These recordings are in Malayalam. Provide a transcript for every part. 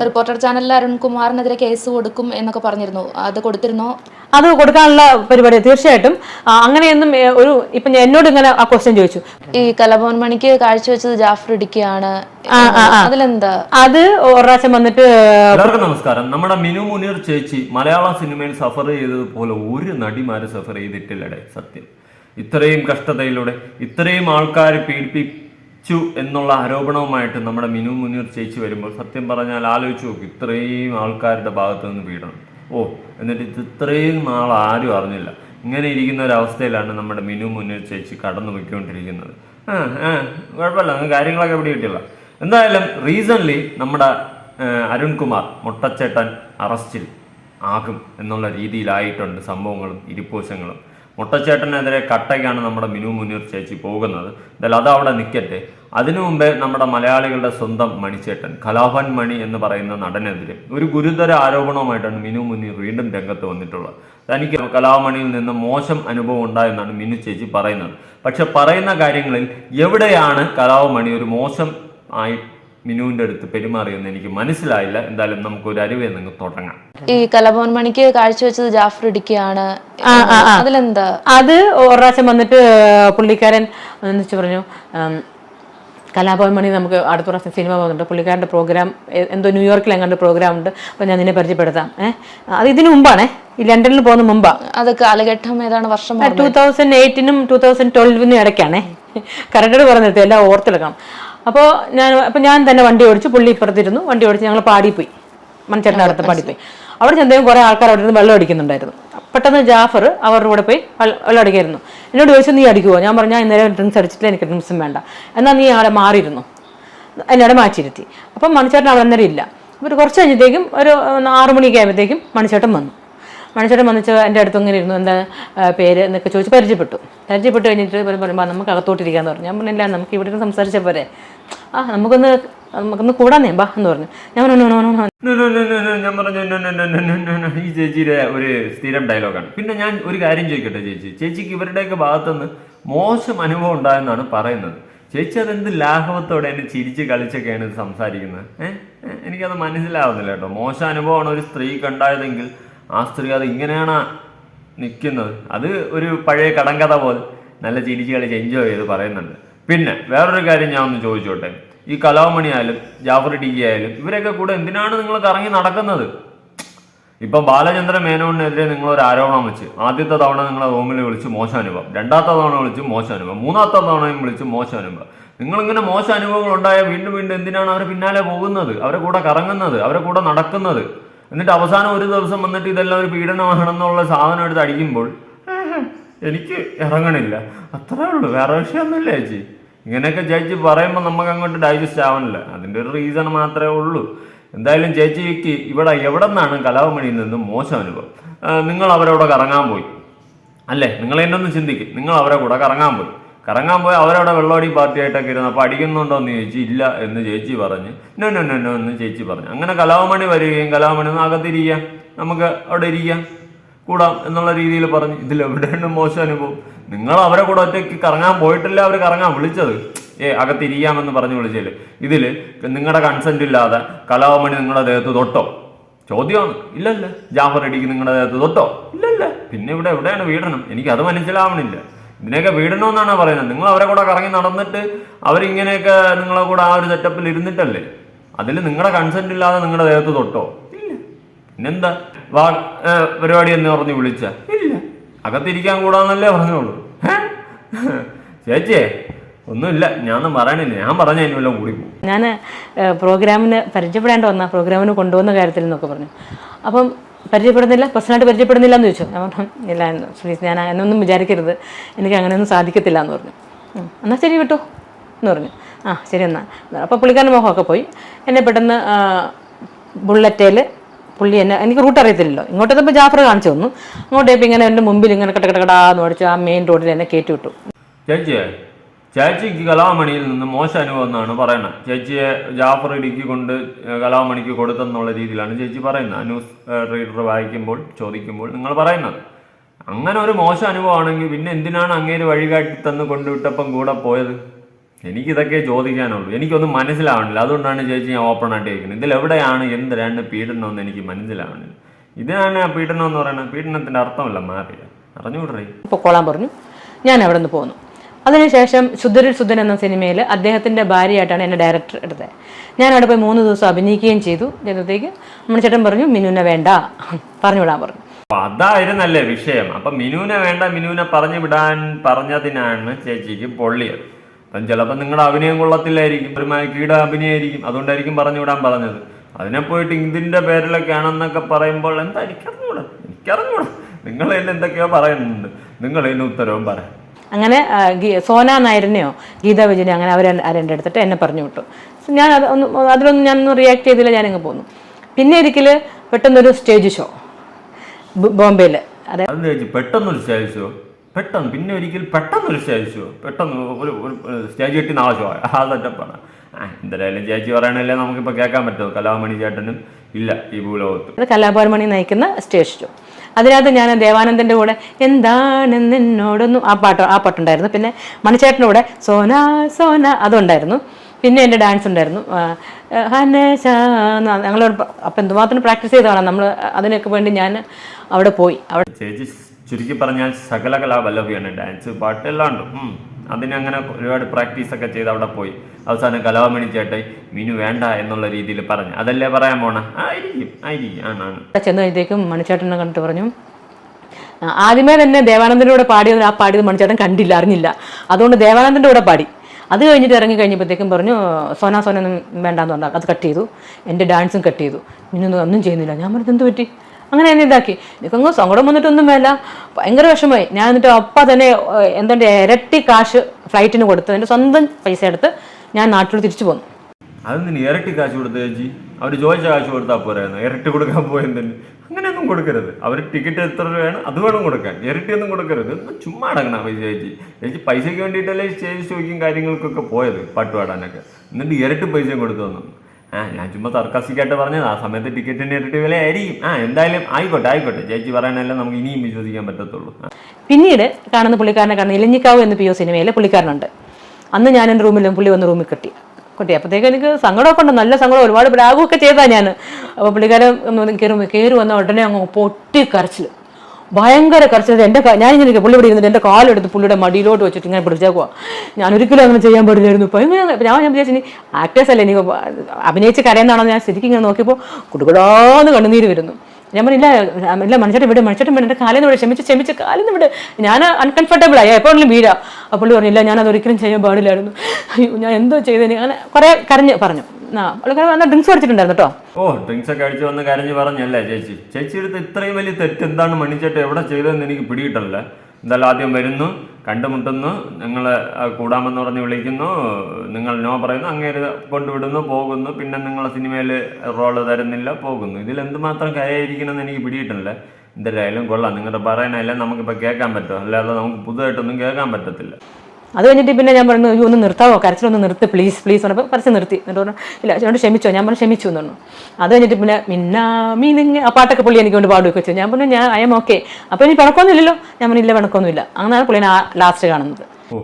റിപ്പോർട്ടർ ചാനലിൽ അരുൺകുമാറിനെതിരെ കേസ് കൊടുക്കും എന്നൊക്കെ പറഞ്ഞിരുന്നു. അത് കൊടുത്തിരുന്നോ? അത് കൊടുക്കാനുള്ള പരിപാടി. തീർച്ചയായിട്ടും. അങ്ങനെയൊന്നും ഒരു ഇപ്പൊ ഞാൻ- എന്നോട് ഇങ്ങനെ ആ ക്വസ്റ്റ്യൻ ചോദിച്ചു. ഈ കലഭവൻ മണിക്ക് കാഴ്ചവെച്ചത് ജാഫർ ഇടുക്കിയാണ്. അതിലെന്താ? അത് ഒരാശം വന്നിട്ട് എല്ലാവർക്കും നമസ്കാരം. നമ്മുടെ മിനു മുനീർ ചേച്ചി മലയാള സിനിമയിൽ സഫർ ചെയ്തതുപോലെ ഒരു നടിമാര് സഫർ ചെയ്തിട്ടില്ലടെ സത്യം. ഇത്രയും കഷ്ടതയിലൂടെ ഇത്രയും ആൾക്കാരെ ആൾക്കാർ പീഡിപ്പിച്ചു എന്നുള്ള ആരോപണവുമായിട്ട് നമ്മുടെ മിനു മുനീർ ചേച്ചി വരുമ്പോൾ സത്യം പറഞ്ഞാൽ ആലോചിച്ച് നോക്കും ഇത്രയും ആൾക്കാരുടെ ഭാഗത്തു നിന്ന് പീഡനം ഓ എന്നിട്ട് ഇത് ഇത്രയും നാൾ ആരും അറിഞ്ഞില്ല. ഇങ്ങനെ ഇരിക്കുന്ന ഒരു അവസ്ഥയിലാണ് നമ്മുടെ മിനു മുനീർ ചേച്ചി കടന്നു പോയിക്കൊണ്ടിരിക്കുന്നത്. ആ ആ കുഴപ്പമില്ല കാര്യങ്ങളൊക്കെ എവിടെ കിട്ടില്ല എന്തായാലും റീസൺലി നമ്മുടെ അരുൺകുമാർ മുട്ടച്ചേട്ടൻ അറസ്റ്റിൽ ആകും എന്നുള്ള രീതിയിലായിട്ടുണ്ട് സംഭവങ്ങളും ഇരിപ്പോശങ്ങളും മുട്ടച്ചേട്ടനെതിരെ കട്ടയ്ക്കാണ് നമ്മുടെ മിനു മുനീർ ചേച്ചി പോകുന്നത്. എന്തായാലും അത് അവിടെ നിൽക്കട്ടെ അതിനു മുമ്പേ നമ്മുടെ മലയാളികളുടെ സ്വന്തം മണിച്ചേട്ടൻ കലാഭൻ മണി എന്ന് പറയുന്ന നടനെതിരെ ഒരു ഗുരുതര ആരോപണവുമായിട്ടാണ് മിനു മുനീർ വീണ്ടും രംഗത്ത് വന്നിട്ടുള്ളത്. തനിക്ക് കലാമണിയിൽ നിന്ന് മോശം അനുഭവം ഉണ്ടായെന്നാണ് മിനു ചേച്ചി പറയുന്നത്. പക്ഷെ പറയുന്ന കാര്യങ്ങളിൽ എവിടെയാണ് കലാമണി ഒരു മോശം ആയി മിനുവിന്റെ അടുത്ത് പെരുമാറിയെന്ന് എനിക്ക് മനസ്സിലായില്ല. എന്തായാലും നമുക്ക് ഒരു അറിവ് നിങ്ങൾ തുടങ്ങാം. ഈ കലഭവൻ മണിക്ക് കാഴ്ചവെച്ചത് ജാഫർ ഇടിക്കുകയാണ് അതിലെന്താ? അത് ഒരു പ്രാവശ്യം വന്നിട്ട് പുള്ളിക്കാരൻ എന്നുവെച്ച് പറഞ്ഞു കലാഭവൻ മണി നമുക്ക് അടുത്ത പ്രാവശ്യം സിനിമ പോകുന്നുണ്ട്. പുള്ളിക്കാരന്റെ പ്രോഗ്രാം എന്തോ ന്യൂയോർക്കിൽ എങ്ങാണ്ട് പ്രോഗ്രാം ഉണ്ട്. അപ്പോൾ ഞാൻ നിന്നെ പരിചയപ്പെടുത്താം. ഏഹ് അത് ഇതിനു മുമ്പാണേ. ഈ ലണ്ടനിൽ പോകുന്ന മുമ്പാണ് അത് കാലഘട്ടം ഏതാണ്? വർഷം ടൂ തൗസൻഡ് എയ്റ്റിനും ടൂ തൗസൻഡ് ട്വൽവിനും ഇടയ്ക്കാണേ. കറക്റ്റ് പറഞ്ഞിട്ട് എല്ലാം ഓർത്തെടുക്കണം. അപ്പോൾ ഞാൻ അപ്പോൾ ഞാൻ തന്നെ വണ്ടി ഓടിച്ചു പുള്ളി ഇപ്പുറത്തിരുന്നു വണ്ടി ഓടിച്ച് ഞങ്ങൾ പാടിപ്പോയി. മൺചേട്ടന്റെ അടുത്ത് പാടിപ്പോയി. അവിടെ ചെന്നേക്കും കുറേ ആൾക്കാർ അവിടെ നിന്ന് വെള്ളം അടിക്കുന്നുണ്ടായിരുന്നു. പെട്ടെന്ന് ജാഫർ അവരുടെ കൂടെ പോയി വെള്ളം അടിക്കായിരുന്നു. എന്നോട് ചോദിച്ചു നീ അടിക്കുമോ ഞാൻ പറഞ്ഞു ഇന്നലെ ഡ്രിങ്ക്സ് അടിച്ചിട്ടില്ല എനിക്ക് ഡ്രിങ്ക്സും വേണ്ട. എന്നാൽ നീ അവിടെ മാറിയിരുന്നു. എന്നോട് മാറ്റിയിരുത്തി. അപ്പം മണിച്ചേട്ടൻ അവിടെ അന്നേരം ഇല്ല. അപ്പോൾ കുറച്ച് കഴിഞ്ഞത്തേക്കും ഒരു ആറു മണിയൊക്കെ ആയപ്പോഴത്തേക്കും മണിച്ചേട്ടൻ വന്നു. മണിച്ചേട്ടൻ വന്നിച്ച് എന്റെ അടുത്ത് ഇങ്ങനെ ഇരുന്നു. എന്താ പേര് എന്നൊക്കെ ചോദിച്ച് പരിചയപ്പെട്ടു. പരിചയപ്പെട്ട് കഴിഞ്ഞിട്ട് പറയുമ്പോൾ നമുക്ക് അകത്തോട്ടിരിക്കാന്ന് പറഞ്ഞു. ഞാൻ പറഞ്ഞില്ല നമുക്ക് ഇവിടെ സംസാരിച്ച പോരെ. ആ നമുക്കൊന്ന് നമുക്കൊന്ന് കൂടാന്നേ ബാ എന്ന് പറഞ്ഞു. ഞാൻ ഞാൻ പറഞ്ഞു. ഈ ചേച്ചിയുടെ ഒരു സ്ഥിരം ഡയലോഗാണ്. പിന്നെ ഞാൻ ഒരു കാര്യം ചോദിക്കട്ടെ ചേച്ചി. ചേച്ചിക്ക് ഇവരുടെയൊക്കെ ഭാഗത്തുനിന്ന് മോശം അനുഭവം ഉണ്ടായെന്നാണ് പറയുന്നത്. ചേച്ചി അതെന്ത് ലാഘവത്തോടെ എന്നെ ചിരിച്ച് കളിച്ചൊക്കെയാണ് സംസാരിക്കുന്നത്? ഏഹ് എനിക്കത് മനസ്സിലാവുന്നില്ല കേട്ടോ. മോശം അനുഭവമാണ് ഒരു സ്ത്രീക്ക് ഉണ്ടായതെങ്കിൽ ആ സ്ത്രീ അത് ഇങ്ങനെയാണ് നിൽക്കുന്നത് അത് ഒരു പഴയ കടങ്കഥ പോലെ നല്ല ചിരിച്ച് കളിച്ച് എൻജോയ് ചെയ്ത് പറയുന്നുണ്ട്. പിന്നെ വേറൊരു കാര്യം ഞാൻ ഒന്ന് ചോദിച്ചോട്ടെ. ഈ കലാമണി ആയാലും ജാഫർ ടി ആയാലും ഇവരൊക്കെ കൂടെ എന്തിനാണ് നിങ്ങൾ കറങ്ങി നടക്കുന്നത്? ഇപ്പൊ ബാലചന്ദ്ര മേനോണിനെതിരെ നിങ്ങൾ ഒരു ആരോപണം വെച്ച് ആദ്യത്തെ തവണ നിങ്ങളെ റൂമിൽ വിളിച്ച് മോശം അനുഭവം. രണ്ടാമത്തെ തവണ വിളിച്ച് മോശം അനുഭവം. മൂന്നാമത്തെ തവണയും വിളിച്ച് മോശം അനുഭവം. നിങ്ങളിങ്ങനെ മോശം അനുഭവങ്ങൾ ഉണ്ടായാൽ വീണ്ടും വീണ്ടും എന്തിനാണ് അവർ പിന്നാലെ പോകുന്നത്? അവരെ കൂടെ കറങ്ങുന്നത്? അവരെ കൂടെ നടക്കുന്നത്? എന്നിട്ട് അവസാനം ഒരു ദിവസം വന്നിട്ട് ഇതെല്ലാം ഒരു പീഡനമാണെന്നുള്ള സാധനം എടുത്ത് അടിക്കുമ്പോൾ എനിക്ക് ഇറങ്ങണില്ല. അത്രേ ഉള്ളൂ. വേറെ വിഷയമൊന്നുമില്ല ചേച്ചി. ഇങ്ങനെയൊക്കെ ചേച്ചി പറയുമ്പോൾ നമുക്ക് അങ്ങോട്ട് ഡൈജസ്റ്റ് ആവണില്ല. അതിന്റെ ഒരു റീസൺ മാത്രമേ ഉള്ളൂ. എന്തായാലും ചേച്ചിക്ക് ഇവിടെ എവിടെ നിന്നാണ് കലാഭമണിയിൽ നിന്ന് മോശം അനുഭവം? നിങ്ങൾ അവരോട് കറങ്ങാൻ പോയി. അല്ലേ? നിങ്ങൾ എന്നൊന്ന് ചിന്തിക്കും. നിങ്ങൾ അവരെ കൂടെ കറങ്ങാൻ പോയി. കറങ്ങാൻ പോയി അവരവിടെ വെള്ളോടി പാർട്ടിയായിട്ടൊക്കെ ഇരുന്നു അപ്പോൾ അടിക്കുന്നുണ്ടോ എന്ന് ചോദിച്ചു ഇല്ല എന്ന് ചേച്ചി പറഞ്ഞ്. നോ നോ എന്ന് ചേച്ചി പറഞ്ഞു. അങ്ങനെ കലാമണി വരികയും കലാമണി ഒന്ന് അകത്തിരിക്കാം. നമുക്ക് അവിടെ ഇരിക്കാം. കൂടാം എന്നുള്ള രീതിയിൽ പറഞ്ഞു. ഇതിൽ എവിടെയാണ് മോശം അനുഭവം? നിങ്ങൾ അവരെ കൂടെ ഒറ്റയ്ക്ക് കറങ്ങാൻ പോയിട്ടില്ല അവർ കറങ്ങാൻ വിളിച്ചത്. ഏ അകത്തിരിക്കാമെന്ന് പറഞ്ഞു വിളിച്ചതിൽ ഇതിൽ നിങ്ങളുടെ കൺസെന്റ് ഇല്ലാതെ കലാമണി നിങ്ങളുടെ ദേഹത്ത് തൊട്ടോ? ചോദ്യമാണ്. ഇല്ലല്ല. ജാഫർ അടിക്ക് നിങ്ങളുടെ ദേഹത്ത് തൊട്ടോ? ഇല്ലല്ല. പിന്നെ ഇവിടെ എവിടെയാണ് വീടണം എനിക്ക് അത് മനസ്സിലാവണില്ല. ഇതിനെയൊക്കെ എന്നാണ് പറയുന്നത്. നിങ്ങൾ അവരെ കൂടെ കറങ്ങി നടന്നിട്ട് അവരിങ്ങനെയൊക്കെ നിങ്ങളെ കൂടെ ആ ഒരു സെറ്റപ്പിൽ ഇരുന്നിട്ടല്ലേ? അതിൽ നിങ്ങളുടെ കൺസെന്റ് ഇല്ലാതെ നിങ്ങളുടെ ദേഹത്ത് തൊട്ടോ? ഇല്ല. പിന്നെന്താ? വാ പരിപാടി എന്ന് പറഞ്ഞ് വിളിച്ച. ഇല്ല. അകത്തിരിക്കാൻ കൂടാന്നല്ലേ പറഞ്ഞോളൂ. ഹേ? ചേച്ചിയെ ഒന്നുമില്ല. ഞാനൊന്നും പറയണില്ല ഞാൻ പറഞ്ഞ അതിന് കൂടി പോകും. ഞാൻ പ്രോഗ്രാമിന് പരിചയപ്പെടേണ്ട വന്ന പ്രോഗ്രാമിന് കൊണ്ടുവന്ന കാര്യത്തിൽ എന്നൊക്കെ പറഞ്ഞു. അപ്പം പരിചയപ്പെടുന്നില്ല പേഴ്സണലായിട്ട് പരിചയപ്പെടുന്നില്ല എന്ന് ചോദിച്ചു. ഞാൻ പറഞ്ഞു ഇല്ല എന്ന് പ്ലീസ് ഞാൻ എന്നൊന്നും വിചാരിക്കരുത്. എനിക്ക് അങ്ങനെയൊന്നും സാധിക്കത്തില്ല എന്ന് പറഞ്ഞു. "ഉം, എന്നാൽ ശരി വിട്ടു എന്ന് പറഞ്ഞു. ആ ശരി എന്നാൽ അപ്പോൾ പുള്ളിക്കാരന്റെ മുഖമൊക്കെ പോയി. എന്നെ പെട്ടെന്ന് ബുള്ളറ്റേൽ പുള്ളി എന്നെ എനിക്ക് റൂട്ട് അറിയത്തില്ലല്ലോ. ഇങ്ങോട്ടെത്തപ്പോൾ ജാഫർ കാണിച്ചു തന്നു. അങ്ങോട്ടേപ്പോൾ ഇങ്ങനെ എന്റെ മുമ്പിൽ ഇങ്ങനെ കടകടകടാന്ന് ഓടിച്ച് ആ മെയിൻ റോഡിൽ എന്നെ കയറ്റി വിട്ടു. ചേച്ചിക്ക് കലാമണിയിൽ നിന്ന് മോശം അനുഭവം എന്നാണ് പറയുന്നത്. ചേച്ചിയെ ജാഫർ ഇടുക്കി കൊണ്ട് കലാമണിക്ക് കൊടുത്തെന്നുള്ള രീതിയിലാണ് ചേച്ചി പറയുന്നത്. ന്യൂസ് റീഡർ വായിക്കുമ്പോൾ ചോദിക്കുമ്പോൾ നിങ്ങൾ പറയുന്നത്. അങ്ങനെ ഒരു മോശം അനുഭവമാണെങ്കിൽ പിന്നെ എന്തിനാണ് അങ്ങേര് വഴികാട്ടി തന്ന് കൊണ്ടുവിട്ടപ്പം കൂടെ പോയത്? എനിക്കിതൊക്കെ ചോദിക്കാനുള്ളൂ. എനിക്കൊന്നും മനസ്സിലാവണില്ല. അതുകൊണ്ടാണ് ചേച്ചി ഞാൻ ഓപ്പൺ ആയിട്ട് ചോദിക്കുന്നത് ഇതിലെവിടെയാണ് എന്തിനാണ് പീഡനം എന്ന് എനിക്ക് മനസ്സിലാവണില്ല. ഇതിനാണ് ആ പീഡനം എന്ന് പറയുന്നത്. പീഡനത്തിന്റെ അർത്ഥമല്ല മാറിയ അറിഞ്ഞുകൂടേ കൊള്ളാൻ പറഞ്ഞു. ഞാൻ അവിടെ നിന്ന് പോന്നു. അതിനുശേഷം ശുദ്ധരിൽ ശുദ്ധൻ എന്ന സിനിമയിൽ അദ്ദേഹത്തിന്റെ ഭാര്യയായിട്ടാണ് എന്നെ ഡയറക്ടർ എടുത്തത്. ഞാൻ അവിടെ പോയി മൂന്ന് ദിവസം അഭിനയിക്കുകയും ചെയ്തു. ചെയ്തത്തേക്ക് ചേട്ടൻ പറഞ്ഞു മിനുവിനെ വേണ്ട. പറഞ്ഞു വിടാൻ പറഞ്ഞു. അതായിരുന്നു അതായിരുന്നല്ലേ വിഷയം. അപ്പൊ മിനുവിനെ വേണ്ട മിനുവിനെ പറഞ്ഞു വിടാൻ പറഞ്ഞതിനാണ് ചേച്ചിക്ക് പൊള്ളിയത്. അപ്പം ചിലപ്പോൾ നിങ്ങളുടെ അഭിനയം കൊള്ളത്തില്ലായിരിക്കും ഒരു കീട അഭിനയമായിരിക്കും അതുകൊണ്ടായിരിക്കും പറഞ്ഞു വിടാൻ പറഞ്ഞത്. അതിനെ പോയിട്ട് ഇതിന്റെ പേരിലൊക്കെയാണെന്നൊക്കെ പറയുമ്പോൾ എന്താ എനിക്കറിഞ്ഞൂടാ? എനിക്കറിഞ്ഞൂടാ? നിങ്ങൾ എന്നെ എന്തൊക്കെയോ പറയുന്നുണ്ട്. നിങ്ങൾ എന്നെ ഉത്തരവും പറയാം. അങ്ങനെ സോന നായരനെയോ ഗീതാ വിജയനെ അങ്ങനെ അവർ ആരെന്റെ എടുത്തിട്ട് എന്നെ പറഞ്ഞു വിട്ടു. ഞാൻ അത് ഒന്ന് അതിലൊന്നും ഞാനൊന്നും റിയാക്ട് ചെയ്തില്ല ഞാനങ്ങ് പോന്നു. പിന്നെ ഒരിക്കൽ പെട്ടെന്നൊരു സ്റ്റേജ് ഷോ ബോംബെയിൽ അതെ. അത് ചേച്ചി പെട്ടെന്നൊരു സ്റ്റേജ് ഷോ പെട്ടെന്ന് പിന്നെ ഒരിക്കൽ പെട്ടെന്നൊരു സ്റ്റേജ് ഷോ പെട്ടെന്ന് ഒരു സ്റ്റേജ് കിട്ടി നാളെ ഷോ ആ സെറ്റപ്പാണ് എന്തായാലും ചേച്ചി പറയണല്ലേ നമുക്കിപ്പോൾ കേൾക്കാൻ പറ്റുമോ കലാമണി ചേട്ടനും ഇല്ല ഈ ഭൂലോകത്ത്. കലാഭവൻ മണി നയിക്കുന്ന സ്റ്റേജ് ഷോ അതിനകത്ത് ഞാൻ ദേവാനന്ദന്റെ കൂടെ എന്താണെന്ന് എന്നോടൊന്നും ആ പാട്ട് ആ പാട്ടുണ്ടായിരുന്നു. പിന്നെ മണിച്ചേട്ടന്റെ കൂടെ സോന സോന അതുണ്ടായിരുന്നു. പിന്നെ എന്റെ ഡാൻസ് ഉണ്ടായിരുന്നു. ഹനേശ ഞങ്ങൾ അപ്പം എന്തുമാത്രം പ്രാക്ടീസ് ചെയ്തതാണ് നമ്മൾ അതിനൊക്കെ വേണ്ടി ഞാൻ അവിടെ പോയി. അവിടെ ചേച്ചി ചുരുക്കി പറഞ്ഞാൽ സകല കലാവല്ലഭിയാണ് ഡാൻസ് പാട്ട് എല്ലാം ഉണ്ട്. അതിനങ്ങനെ ഒരുപാട് പ്രാക്ടീസൊക്കെ ചെയ്ത് അവിടെ പോയി. അവസാനം കലാമണി ചേട്ടൻ മീനു വേണ്ട എന്നുള്ള രീതിയിൽ പറഞ്ഞു. അതല്ലേ പറയാൻ പോണ? ആയിരിക്കും ആയിരിക്കും. ആണാണ് ചെന്ന് കഴിഞ്ഞത്തേക്കും മണിച്ചേട്ടനെ കണ്ടിട്ട് പറഞ്ഞു. ആദ്യമേ തന്നെ ദേവാനന്ദന്റെ പാടിയത് ആ പാടിയത് മണിച്ചേട്ടൻ കണ്ടില്ല അറിഞ്ഞില്ല. അതുകൊണ്ട് ദേവാനന്ദന്റെ കൂടെ പാടി. അത് കഴിഞ്ഞിട്ട് ഇറങ്ങി കഴിഞ്ഞപ്പോഴത്തേക്കും പറഞ്ഞു സോന സോന ഒന്നും വേണ്ടാന്ന് പറഞ്ഞു. അത് കട്ട് ചെയ്തു. എന്റെ ഡാൻസും കട്ട് ചെയ്തു. ഇനിയൊന്നും ഒന്നും ചെയ്യുന്നില്ല. ഞാൻ പറഞ്ഞത് എന്ത് പറ്റി? അങ്ങനെ എന്നെ ഇതാക്കി. എനിക്കങ്ങ് സങ്കടം വന്നിട്ടൊന്നും വേല ഭയങ്കര വിഷമമായി. ഞാൻ എന്നിട്ട് അപ്പ തന്നെ എന്തെന്റെ ഇരട്ടി കാശ് ഫ്ലൈറ്റിന് കൊടുത്ത് എന്റെ സ്വന്തം പൈസ എടുത്ത് ഞാൻ നാട്ടിൽ തിരിച്ചു പോന്നു. അതെന്തിന്? ഇരട്ടി കാശ് കൊടുത്ത ചേച്ചി? അവർ ചോദിച്ച കാശ് കൊടുത്താൽ പോരായിരുന്നു? ഇരട്ടി കൊടുക്കാൻ പോയെന്തിന്? അങ്ങനെയൊന്നും കൊടുക്കരുത്. അവർ ടിക്കറ്റ് എത്ര രൂപയാണ് അത് വേണം കൊടുക്കാൻ. ഇരട്ടിയൊന്നും കൊടുക്കരുത്. ചുമ്മാ അടങ്ങണ പൈസ ചേച്ചി. ചേച്ചി പൈസയ്ക്ക് വേണ്ടിയിട്ടല്ലേ സ്റ്റേജ് ഷോയ്ക്കും കാര്യങ്ങൾക്കൊക്കെ പോയത് പാട്ട് പാടാനൊക്കെ. എന്നിട്ട് ഇരട്ടി പൈസയും കൊടുത്തു തന്നു. ആ ഞാൻ ചുമ്മാ തർക്കസിക്കായിട്ട് പറഞ്ഞത്. ആ സമയത്ത് ടിക്കറ്റിന്റെ ഇരട്ടി വില ആയിരിക്കും ആ എന്തായാലും ആയിക്കോട്ടെ ആയിക്കോട്ടെ. ചേച്ചി പറയാനെല്ലാം നമുക്ക് ഇനിയും വിശ്വസിക്കാൻ പറ്റത്തുള്ളൂ. പിന്നീട് കാണുന്ന പുള്ളിക്കാരനെ കാണുന്ന ഇലഞ്ഞിക്കാവ് എന്ന പി ഒ സിനിമയിൽ പുള്ളിക്കാരനുണ്ട്. അന്ന് ഞാൻ എന്റെ റൂമിലും പുള്ളി വന്ന് റൂമിൽ കെട്ടി. കൊട്ടി. അപ്പോഴത്തേക്ക് എനിക്ക് സങ്കടമൊക്കെ ഉണ്ട്. നല്ല സങ്കടം. ഒരുപാട് ബ്ലാഗുമൊക്കെ ചെയ്താൽ ഞാൻ അപ്പോൾ പുള്ളിക്കാരൻ കയറി കയറി വന്ന ഉടനെ അങ്ങ് പൊട്ടി കരച്ചിൽ ഭയങ്കര കരച്ചിൽ എന്റെ ഞാനിങ്ങനെ പുള്ളി ഇവിടെ ഇരുന്നിട്ട് എന്റെ കാലെടുത്ത് പുള്ളിയുടെ മടിയിലോട്ട് വെച്ചിട്ട് ഇങ്ങനെ പിടിച്ചേക്കുക ഞാൻ ഒരിക്കലും അങ്ങനെ ചെയ്യാൻ പാടില്ലായിരുന്നു. ഇപ്പം ഇങ്ങനെ ഞാൻ ഞാൻ വിചാരിച്ചു ആക്ടേഴ്സ് അല്ലേ എനിക്ക് അഭിനയിച്ച് കരയുന്നതാണോ ഞാൻ ശരിക്കും ഇങ്ങനെ നോക്കിയപ്പോൾ കുടുകുടാന്ന് കണ്ണുനീര് വരുന്നു. ഞാൻ പറഞ്ഞില്ല ഇല്ല മനുഷ്യട്ട് വിട് മനുഷ്യട്ട് വിട് എന്റെ കാലിന്ന് വിട് ക്ഷമിച്ച് ക്ഷമിച്ച് കാലിന്ന് വിട്. ഞാൻ അൺകംഫർട്ടബിൾ ആയി. എപ്പോഴും വീഴാം. അപ്പോൾ പുള്ളി പറഞ്ഞില്ല ഞാൻ അത് ഒരിക്കലും ചെയ്യാൻ പാടില്ലായിരുന്നു. അയ്യോ ഞാൻ എന്തോ ചെയ്തതിന് അങ്ങനെ കുറേ കരഞ്ഞ് പറഞ്ഞു. വന്ന ഡ്രിങ്ക്സ് കുടിച്ചിട്ടുണ്ടായിരുന്നു കേട്ടോ ഓ ഡ്രിങ്ക്സ് ഒക്കെ അടിച്ചു വന്ന് കരഞ്ഞു പറഞ്ഞല്ലേ ചേച്ചി? ചേച്ചി എടുത്ത് വലിയ തെറ്റ് എന്താണ് മണിച്ചേട്ട എവിടെ ചെയ്തതെന്ന് എനിക്ക് പിടിയിട്ടല്ല എന്തായാലും ആദ്യം വരുന്നു കണ്ടുമുട്ടുന്നു നിങ്ങൾ കൂടാമെന്ന് പറഞ്ഞ് വിളിക്കുന്നു നിങ്ങൾ നോ പറയുന്നു അങ്ങേര് കൊണ്ടുവിടുന്നു പോകുന്നു പിന്നെ നിങ്ങൾ സിനിമയിൽ റോൾ തരുന്നില്ല പോകുന്നു. ഇതിൽ എന്തുമാത്രം കരയായിരിക്കണമെന്ന് എനിക്ക് പിടിയിട്ടില്ല എന്തായാലും കൊള്ളാം. നിങ്ങളുടെ പറയാനല്ല നമുക്കിപ്പോൾ കേൾക്കാൻ പറ്റും. അല്ലാതെ നമുക്ക് പുതുതായിട്ടൊന്നും കേൾക്കാൻ പറ്റത്തില്ല. അത് കഴിഞ്ഞിട്ട് പിന്നെ ഞാൻ പറഞ്ഞു ഒന്ന് നിർത്താവോ? കരച്ചിലൊന്ന് നിർത്ത് പ്ലീസ് പ്ലീസ് പറഞ്ഞപ്പോൾ കരച്ചിൽ നിർത്തി. എന്നിട്ട് പറഞ്ഞു ഇല്ല ചേട്ടൻ ക്ഷമിച്ചോ. ഞാൻ പറഞ്ഞു ക്ഷമിച്ചു എന്ന് പറഞ്ഞു. അത് കഴിഞ്ഞിട്ട് പിന്നെ മിന്നാ മീനിങ് ആ പാട്ടൊക്കെ പുള്ളി എനിക്ക് കൊണ്ട് പാടുകയൊക്കെ വെച്ചു ഞാൻ പറഞ്ഞു ഞാൻ എം ഓക്കെ അപ്പോൾ ഇനി പിണക്കൊന്നുമില്ലല്ലോ ഞാൻ പറഞ്ഞു ഇല്ല പിണക്കൊന്നുമില്ല അങ്ങനെയാണ് പുള്ളിനെ ആ ലാസ്റ്റ് കാണുന്നത്. ഓ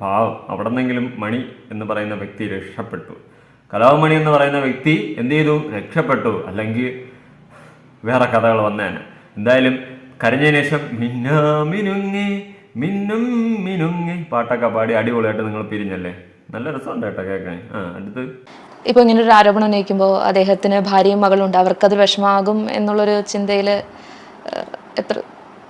പാവം. അവിടെ നിന്നെങ്കിലും മണി എന്ന് പറയുന്ന വ്യക്തി രക്ഷപ്പെട്ടു. കലാമണി എന്ന് പറയുന്ന വ്യക്തി എന്ത് ചെയ്തു? രക്ഷപ്പെട്ടു. അല്ലെങ്കിൽ വേറെ കഥകൾ വന്നേനെ. എന്തായാലും കരഞ്ഞതിന് ശേഷം മിന്നാ മിനുങ്ങി. മിന്നും മിനുങ്ങി പാട്ടൊക്കെ പാടി അടിപൊളിയായിട്ട് നിങ്ങൾ പിരിഞ്ഞല്ലേ? നല്ല രസമുണ്ട് കേട്ടോ കേൾക്കാൻ. ആ അടുത്ത്. ഇപ്പൊ ഇങ്ങനെ ഒരു ആരോപണം ഉന്നയിക്കുമ്പോൾ അദ്ദേഹത്തിന് ഭാര്യയും മകളും ഉണ്ട്. അവർക്കത് വിഷമാകും എന്നുള്ളൊരു ചിന്തയിൽ എത്ര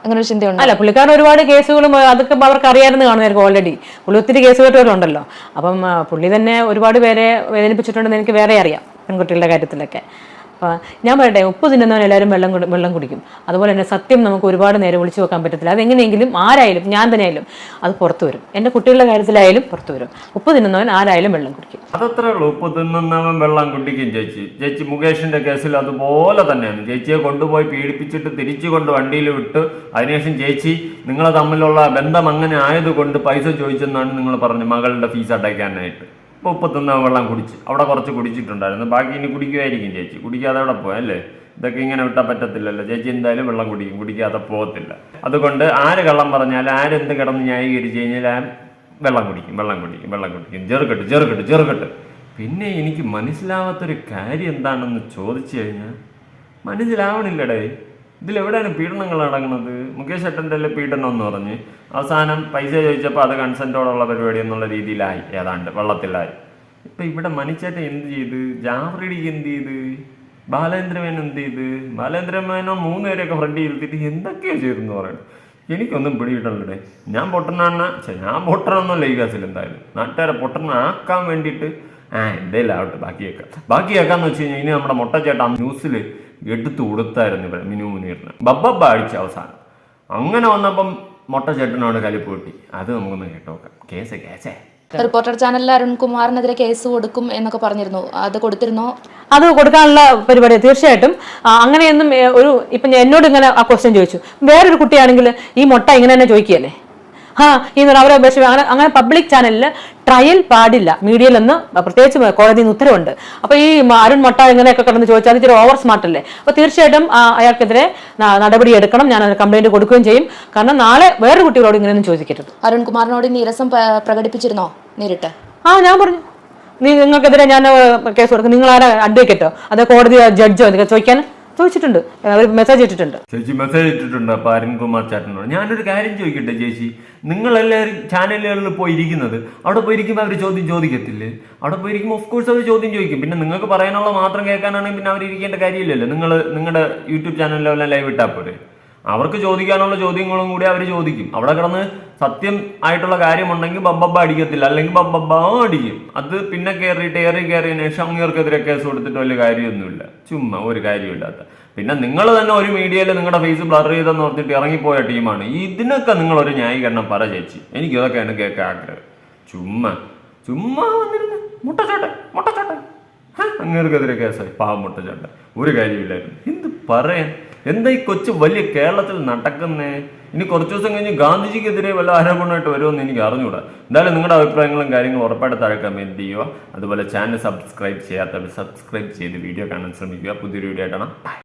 അങ്ങനെ ഒരു ചിന്തയുണ്ട്? അല്ല പുള്ളിക്കാരൻ ഒരുപാട് കേസുകളും അതൊക്കെ അവർക്ക് അറിയാമെന്ന് കാണുമായിരിക്കും ഓൾറെഡി പുള്ളി ഒത്തിരി കേസ് കേട്ടവരുണ്ടല്ലോ അപ്പം പുള്ളി തന്നെ ഒരുപാട് പേരെ വേദനിപ്പിച്ചിട്ടുണ്ടെന്ന് എനിക്ക് വേറെ അറിയാം പെൺകുട്ടികളുടെ കാര്യത്തിലൊക്കെ. ഞാൻ പറയട്ടെ ഉപ്പ് തിന്നുന്നവൻ എല്ലാവരും വെള്ളം വെള്ളം കുടിക്കും. അതുപോലെ തന്നെ സത്യം നമുക്ക് ഒരുപാട് നേരം വിളിച്ചു വെക്കാൻ പറ്റത്തില്ല. അതെങ്ങനെയെങ്കിലും ആരായാലും ഞാൻ തന്നെ ആയാലും അത് പുറത്തു വരും. എന്റെ കുട്ടികളുടെ കാര്യത്തിലായാലും പുറത്തു വരും. ഉപ്പ് തിന്നുന്നവൻ ആരായാലും വെള്ളം കുടിക്കും. അതത്രേ ഉള്ളൂ. ഉപ്പ് തിന്നുന്നവൻ വെള്ളം കുടിക്കും ചേച്ചി. ചേച്ചി മുകേഷിന്റെ കേസിൽ അതുപോലെ തന്നെയാണ്. ചേച്ചിയെ കൊണ്ടുപോയി പീഡിപ്പിച്ചിട്ട് തിരിച്ചു കൊണ്ട് വണ്ടിയിൽ വിട്ട് അതിനുശേഷം ചേച്ചി നിങ്ങളെ തമ്മിലുള്ള ബന്ധം അങ്ങനെ ആയതുകൊണ്ട് പൈസ ചോദിച്ചെന്നാണ് നിങ്ങൾ പറഞ്ഞത്. മകളുടെ ഫീസ് അടയ്ക്കാനായിട്ട്. ഉപ്പ് വെള്ളം കുടിച്ച്. അവിടെ കുറച്ച് കുടിച്ചിട്ടുണ്ടായിരുന്നു. ബാക്കി ഇനി കുടിക്കുമായിരിക്കും ചേച്ചി. കുടിക്കാതെ അവിടെ പോയല്ലേ ഇതൊക്കെ ഇങ്ങനെ വിട്ടാൽ പറ്റത്തില്ലല്ലോ. ചേച്ചി എന്തായാലും വെള്ളം കുടിക്കും. കുടിക്കാതെ പോകത്തില്ല. അതുകൊണ്ട് ആര് കള്ളം പറഞ്ഞാൽ ആരെന്ത് കിടന്ന് ന്യായീകരിച്ച് കഴിഞ്ഞാൽ ആ വെള്ളം കുടിക്കും വെള്ളം കുടിക്കും വെള്ളം കുടിക്കും. ചെറുകെട്ട് ചെറുകെട്ട് ചെറുകെട്ട്. പിന്നെ എനിക്ക് മനസ്സിലാവാത്തൊരു കാര്യം എന്താണെന്ന് ചോദിച്ചു കഴിഞ്ഞാൽ മനസ്സിലാവണില്ലടേ. ഇതിലെവിടെയാണ് പീഡനങ്ങൾ അടങ്ങുന്നത് മുകേഷ് ഏട്ടന്റെ അല്ലേ പീഡനം എന്ന് പറഞ്ഞ് അവസാനം പൈസ ചോദിച്ചപ്പോൾ അത് കൺസെന്റോടുള്ള പരിപാടി എന്നുള്ള രീതിയിലായി. ഏതാണ്ട് വെള്ളത്തിലായി. ഇപ്പം ഇവിടെ മണിച്ചേട്ടൻ എന്ത് ചെയ്ത്? ജാവ്രടിക്ക് എന്ത് ചെയ്ത്? ബാലേന്ദ്രമേൻ എന്ത് ചെയ്ത്? ബാലേന്ദ്രമേനോ മൂന്ന് പേരെയൊക്കെ ഫ്രണ്ട് ഇരുത്തിയിട്ട് എന്തൊക്കെയോ ചെയ്തെന്ന് പറയുന്നത് എനിക്കൊന്നും പിടികിട്ടല്ലേ ഞാൻ പൊട്ടനാണ്. ഞാൻ പൊട്ടനൊന്നുമല്ല ഈ എന്തായാലും. നാട്ടുകാരെ പൊട്ടനാക്കാൻ വേണ്ടിയിട്ട് ആ എന്തേലും ആവട്ടെ ബാക്കിയേക്കാം. ബാക്കിയേക്കാന്ന് വെച്ച് കഴിഞ്ഞാൽ ഇനി നമ്മുടെ മുട്ടച്ചേട്ടാ ന്യൂസിൽ എടുത്തു കൊടുത്തായിരുന്നു ഇവിടെ മിനു മുനീറിന്. ബബ്ബബ്ബ അടിച്ച അവസാനം. അങ്ങനെ വന്നപ്പം മൊട്ട കലിപ്പ് പൊട്ടി. അത് നമുക്കൊന്ന് കേട്ടോക്കാം കേസ് കേസേ. റിപ്പോർട്ടർ ചാനലിൽ അരുൺകുമാറിനെതിരെ കേസ് കൊടുക്കും എന്നൊക്കെ പറഞ്ഞിരുന്നു. അത് കൊടുത്തിരുന്നോ? അത് കൊടുക്കാനുള്ള പരിപാടി തീർച്ചയായിട്ടും. അങ്ങനെയൊന്നും ഒരു ഇപ്പം ഞാൻ എന്നോട് ഇങ്ങനെ ആ ക്വസ്റ്റ്യൻ ചോദിച്ചു. വേറൊരു കുട്ടിയാണെങ്കിൽ ഈ മുട്ട ഇങ്ങനെ തന്നെ ചോദിക്കുകയല്ലേ? ആ ഈ എന്ന് അവരെ അപേക്ഷ അങ്ങനെ അങ്ങനെ പബ്ലിക് ചാനലിൽ ട്രയൽ പാടില്ല. മീഡിയയിലൊന്ന് പ്രത്യേകിച്ച് കോടതിയിൽ നിന്ന് ഉത്തരവുണ്ട്. അപ്പൊ ഈ അരുൺ മൊട്ട ഇങ്ങനെയൊക്കെ കിടന്ന് ചോദിച്ചാൽ അത് ഇച്ചിരി ഓവർ സ്മാർട്ട് അല്ലേ? അപ്പൊ തീർച്ചയായിട്ടും അയാൾക്കെതിരെ നടപടി എടുക്കണം. ഞാൻ കംപ്ലൈന്റ് കൊടുക്കുകയും ചെയ്യും. കാരണം നാളെ വേറെ കുട്ടികളോട് ഇങ്ങനെയൊന്നും ചോദിക്കരുത്. അരുൺകുമാറിനോട് നീരസം പ്രകടിപ്പിച്ചിരുന്നോ? നേരിട്ട്. ആ ഞാൻ പറഞ്ഞു. നീ നിങ്ങൾക്കെതിരെ ഞാൻ കേസ് കൊടുക്കും. നിങ്ങൾ ആരാ അഡ്വക്കേറ്റോ അതോ കോടതി ജഡ്ജോ ചോദിക്കാൻ? ചോദിച്ചിട്ടുണ്ട്. മെസ്സേജ് ഇട്ടിട്ടുണ്ട്. ചേച്ചി മെസ്സേജ് ഇട്ടിട്ടുണ്ട് അപ്പൊ അരുൺകുമാർ ചേട്ടനോട്. ഞാനൊരു കാര്യം ചോദിക്കട്ടെ ചേച്ചി. നിങ്ങളെല്ലാവരും ചാനലുകളിൽ പോയി ഇരിക്കുന്നത് അവിടെ പോയിരിക്കുമ്പോൾ അവർ ചോദ്യം ചോദിക്കത്തില്ലേ? അവിടെ പോയിരിക്കുമ്പോൾ ഓഫ് കോഴ്സ് അവർ ചോദ്യം ചോദിക്കും. പിന്നെ നിങ്ങൾക്ക് പറയാനുള്ള മാത്രം കേൾക്കാനാണെങ്കിൽ പിന്നെ അവർ ഇരിക്കേണ്ട കാര്യമില്ലല്ലോ. നിങ്ങൾ നിങ്ങളുടെ യൂട്യൂബ് ചാനലിലെല്ലാം ലൈവ് ഇട്ടാൽ പോരെ. അവർക്ക് ചോദിക്കാനുള്ള ചോദ്യങ്ങളും കൂടി അവർ ചോദിക്കും. അവിടെ കിടന്ന് സത്യം ആയിട്ടുള്ള കാര്യമുണ്ടെങ്കിൽ ബബ്ബബ്ബ അടിക്കത്തില്ല. അല്ലെങ്കിൽ ബബ്ബബ്ബ അടിക്കും. അത് പിന്നെ കയറിയിട്ട് ഏറി കയറിയതിനു ശേഷം അങ്ങേർക്കെതിരെ കേസ് കൊടുത്തിട്ട് വലിയ കാര്യമൊന്നുമില്ല. ചുമ്മാ ഒരു കാര്യമില്ലാത്ത. പിന്നെ നിങ്ങൾ തന്നെ ഒരു മീഡിയയിൽ നിങ്ങളുടെ ഫേസ് ബ്ലർ ചെയ്തെന്ന് ഓർത്തിട്ട് ഇറങ്ങിപ്പോയ ടീമാണ്. ഇതിനൊക്കെ നിങ്ങളൊരു ന്യായീകരണം പറ ചേച്ചി. എനിക്ക് ഇതൊക്കെയാണ് കേൾക്കാൻ ആഗ്രഹം. ചുമ്മാ. ചുമ്മാ വന്നിരുന്ന്. മുട്ടച്ചോട്ടെ മുട്ടച്ചോട്ടെ. അങ്ങേർക്കെതിരെ കേസായി. പാവം മുട്ടച്ചോട്ടെ. ഒരു കാര്യമില്ലായിരുന്നു. എന്ത് പറയാൻ? എന്താ ഈ കൊച്ചു വലിയ കേരളത്തിൽ നടക്കുന്നേ? ഇനി കുറച്ച് ദിവസം കഴിഞ്ഞ് ഗാന്ധിജിക്കെതിരെ വല്ല ആരോപണമായിട്ട് വരുമെന്ന് എനിക്ക് അറിഞ്ഞുകൂടാ എന്തായാലും നിങ്ങളുടെ അഭിപ്രായങ്ങളും കാര്യങ്ങളും ഉറപ്പായിട്ട് താഴെ കമന്റ് ചെയ്യുക. അതുപോലെ ചാനൽ സബ്സ്ക്രൈബ് ചെയ്യാത്തവർ സബ്സ്ക്രൈബ് ചെയ്ത് വീഡിയോ കാണാൻ ശ്രമിക്കുക. പുതിയൊരു വീഡിയോ ആയിട്ടാണ്